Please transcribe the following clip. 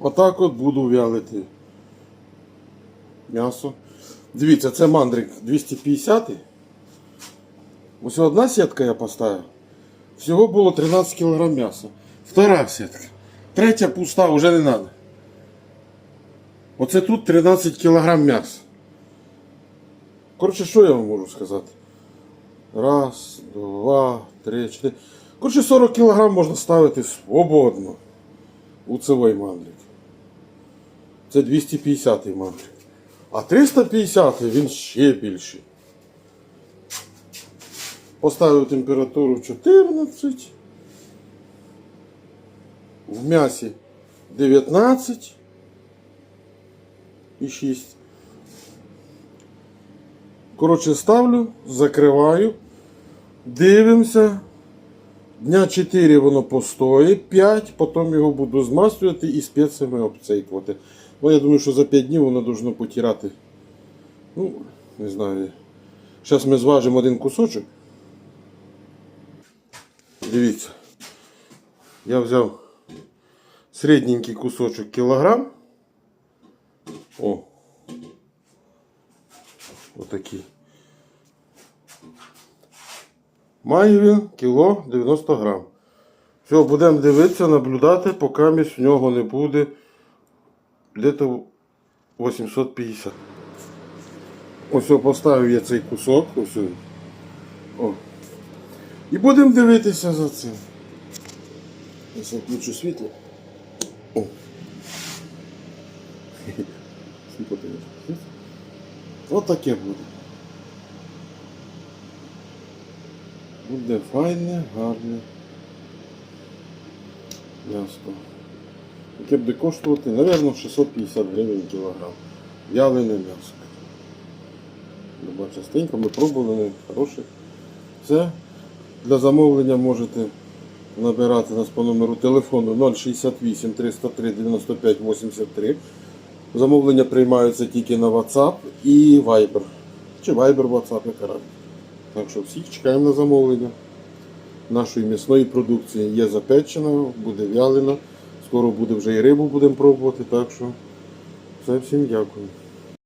Отак от буду вялити м'ясо. Дивіться, це мандрик 250. Ось одна сітка я поставив. Всього було 13 кг м'яса. Втора сітка. Третя пуста, вже не треба. Оце тут 13 кг м'яса. Коротше, що я вам можу сказати? Раз, два, три, чотири. Коротше, 40 кг можна ставити свободно у цевий мандрик. Це 250 мандрик. А 350 він ще більший. Поставив температуру 14. В м'ясі 19 і 6. Коротше, ставлю, закриваю, дивимося. Дня 4 воно постоїть, 5, потім його буду змастувати і специями обцейкувати. Ну, я думаю, що за 5 днів воно должно потирати. Ну, не знаю. Зараз ми зважимо один кусочок. Дивіться. Я взяв середненький кусочок кілограм. О. Отакий. Має він кіло 90 грам. Все, будемо дивитися, наблюдати, поки між в нього не буде десь 850. Ось поставив я цей кусок. Ось. О. І будемо дивитися за цим. Я включу світло. О. Ось таке буде. Буде файне, гарне м'ясо. Яке буде коштувати, напевно, 650 гривень кілограм. Вялене м'ясо. Люба частенько, ми пробували, хороші. Все. Для замовлення можете набирати нас по номеру телефону 068 303 95 83. Замовлення приймаються тільки на WhatsApp і Viber. Чи Viber, WhatsApp, яка разниця. Так що всіх чекаємо на замовлення. Нашої м'ясної продукції є запечена, буде вялена. Скоро буде вже і рибу будемо пробувати. Так що все, всім дякую.